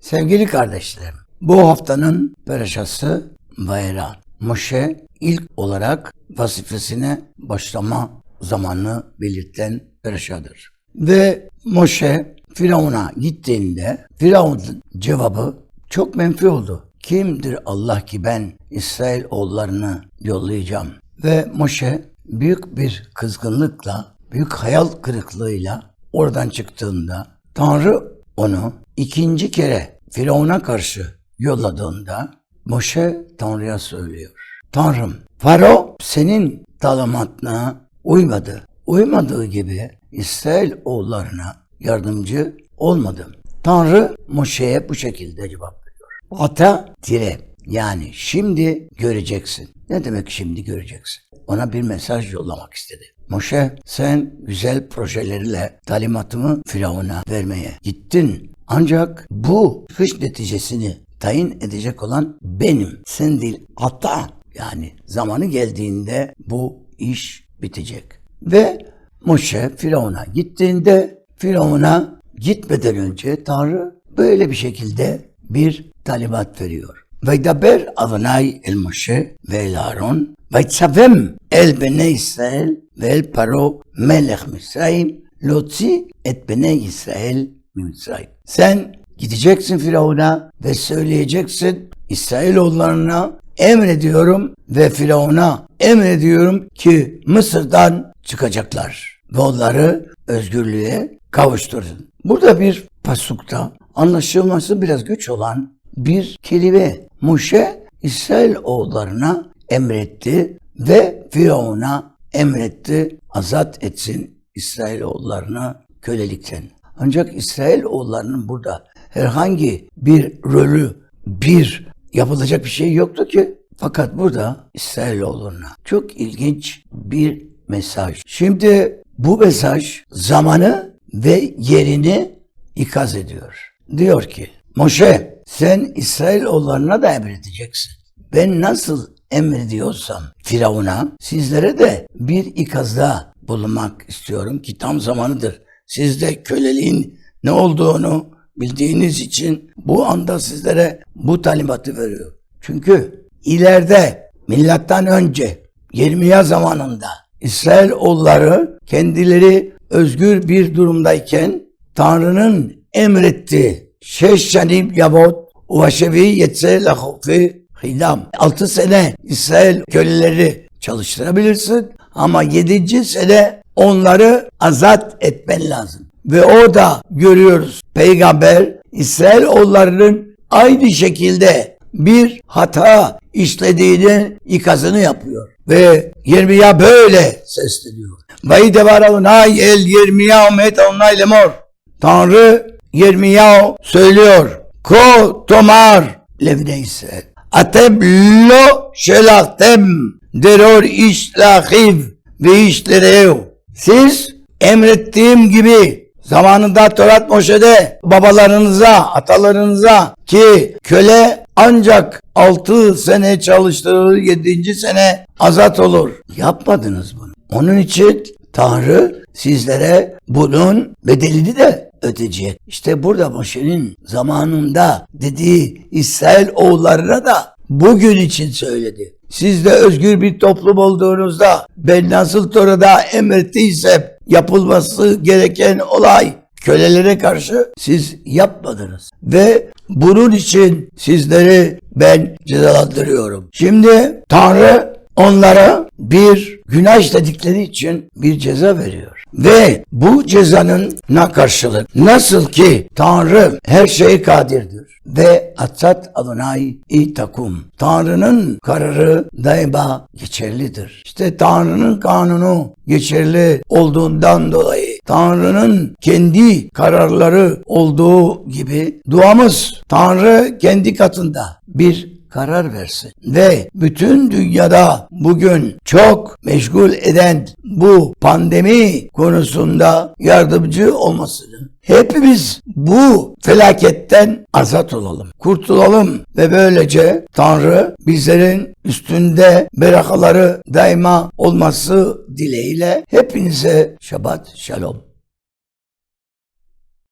Sevgili kardeşlerim, bu haftanın peraşası Bayram. Moşe ilk olarak vazifesine başlama zamanını belirten peraşadır. Ve Moşe Firavun'a gittiğinde Firavun'un cevabı çok menfi oldu. Kimdir Allah ki ben İsrail oğullarını yollayacağım? Ve Moşe büyük bir kızgınlıkla, büyük hayal kırıklığıyla oradan çıktığında Tanrı onu ikinci kere Firavun'a karşı yolladığında Moşe Tanrı'ya söylüyor. Tanrım, Faro senin talimatına uymadı. Uymadığı gibi İsrail oğullarına yardımcı olmadım. Tanrı Moşe'ye bu şekilde cevap veriyor. Ata tire yani şimdi göreceksin. Ne demek şimdi göreceksin? Ona bir mesaj yollamak istedi. Moşe sen güzel projeleriyle talimatımı Firavun'a vermeye gittin. Ancak bu çıkış neticesini tayin edecek olan benim. Sen değil hatta yani zamanı geldiğinde bu iş bitecek. Ve Moşe Firavun'a gittiğinde Firavun'a gitmeden önce Tanrı böyle bir şekilde bir talimat veriyor. וידבר אדוני אל משה ואל אהרון, ויצווים אל בני ישראל ואל פרעה מלך מצרים, להוציא את בני ישראל ממצרים. Sen gideceksin Firavun'a ve söyleyeceksin İsrailoğullarına emrediyorum ve Firavun'a emrediyorum ki Mısır'dan çıkacaklar ve onları özgürlüğe kavuşturun. Burada bir pasukta anlaşılması biraz güç olan bir kelime. Muşe İsrail oğullarına emretti ve Firavun'a emretti azat etsin İsrail oğullarına kölelikten. Ancak İsrail oğullarının burada herhangi bir rolü, bir yapılacak bir şey yoktu ki. Fakat burada İsrailoğullarına çok ilginç bir mesaj. Şimdi bu mesaj zamanı ve yerini ikaz ediyor. Diyor ki Moşe sen İsrailoğullarına da emredeceksin. Ben nasıl emrediyorsam Firavun'a sizlere de bir ikazda bulunmak istiyorum ki tam zamanıdır. Siz de köleliğin ne olduğunu bildiğiniz için bu anda sizlere bu talimatı veriyor. Çünkü ileride milattan önce 20 zamanında İsrail oğulları kendileri özgür bir durumdayken Tanrı'nın emrettiği Şeşşanim Yavot Uvaşevi Yetse Lahofi Hidam 6 sene İsrail köleleri çalıştırabilirsin ama 7. sene onları azat etmen lazım. Ve orada görüyoruz peygamber İsrail oğullarının aynı şekilde bir hata işlediğini ikazını yapıyor. Ve Yermiya böyle sesleniyor. Vay devar nay el Yermiya met onay lemor. Tanrı Yermiya söylüyor. Ko tomar levne İsrail. Atem lo şelahtem deror işlahiv ve işlerev. Siz emrettiğim gibi zamanında Torat Moşe'de babalarınıza, atalarınıza ki köle ancak 6 sene çalıştırılır, 7. sene azat olur. Yapmadınız bunu. Onun için Tanrı sizlere bunun bedelini de ödeyecek. İşte burada Moşe'nin zamanında dediği İsrail oğullarına da bugün için söyledi. Siz de özgür bir toplum olduğunuzda ben nasıl Tora'da emrettiysem yapılması gereken olay kölelere karşı siz yapmadınız. Ve bunun için sizleri ben cezalandırıyorum. Şimdi Tanrı onlara bir günah işledikleri için bir ceza veriyor. Ve bu cezanın na karşılık nasıl ki Tanrı her şeye kadirdir ve atsat Adonai itakum. Tanrı'nın kararı daima geçerlidir. İşte Tanrı'nın kanunu geçerli olduğundan dolayı Tanrı'nın kendi kararları olduğu gibi duamız Tanrı kendi katında bir karar versin. Ve bütün dünyada bugün çok meşgul eden bu pandemi konusunda yardımcı olmasını hepimiz bu felaketten azat olalım, kurtulalım ve böylece Tanrı bizlerin üstünde berakaları daima olması dileğiyle hepinize şabat şalom.